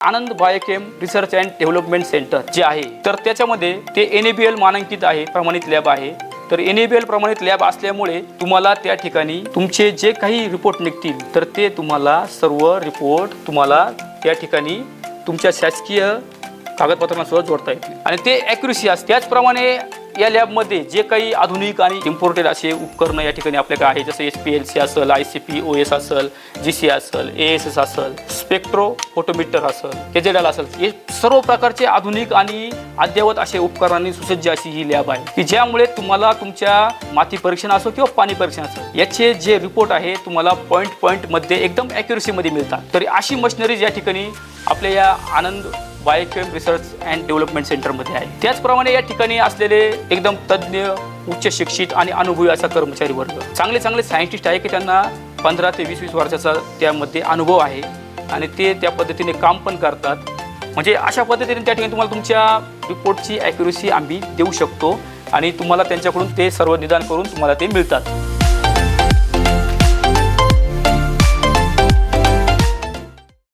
Anand biochem research and development centre जे आहे. तर त्याच्यामध्ये ते एन ए बी एल मानांकित आहे प्रमाणित लॅब आहे. तर एन ए बी एल प्रमाणित लॅब असल्यामुळे तुम्हाला त्या ठिकाणी तुमचे जे काही रिपोर्ट निघतील तर ते तुम्हाला सर्व रिपोर्ट तुम्हाला त्या ठिकाणी तुमच्या शासकीय कागदपत्रांसोबत जोडता येतील. आणि ते ॲक्युरेसी असते त्याचप्रमाणे या लॅबमध्ये जे काही आधुनिक आणि इम्पोर्टेड असे उपकरणं या ठिकाणी आपल्याकडे आहे जसं एस पी एल सी असेल I C P O S असेल जी सी असेल ए एस एस असेल स्पेक्ट्रो फोटोमीटर असेल के जेड असेल हे सर्व प्रकारचे आधुनिक आणि अद्ययावत असे उपकरणांनी सुसज्ज अशी ही लॅब आहे. की ज्यामुळे तुम्हाला तुमच्या माती परीक्षण असो किंवा पाणी परीक्षण असो याचे जे रिपोर्ट आहे तुम्हाला पॉईंट पॉईंटमध्ये एकदम ॲक्युरेसीमध्ये मिळतात. तरी अशी मशिनरीज या ठिकाणी आपल्या या Anand biochem research and development सेंटरमध्ये आहे. त्याचप्रमाणे या ठिकाणी असलेले एकदम तज्ज्ञ उच्च शिक्षित आणि अनुभवी असा कर्मचारी वर्ग. चांगले चांगले सायंटिस्ट आहे की त्यांना पंधरा ते वीस वीस वर्षाचा त्यामध्ये अनुभव आहे आणि ते त्या पद्धतीने काम पण करतात. म्हणजे अशा पद्धतीने त्या ठिकाणी तुम्हाला तुमच्या रिपोर्टची ॲक्युरेसी आम्ही देऊ शकतो आणि तुम्हाला त्यांच्याकडून ते सर्व निदान करून तुम्हाला ते मिळतात.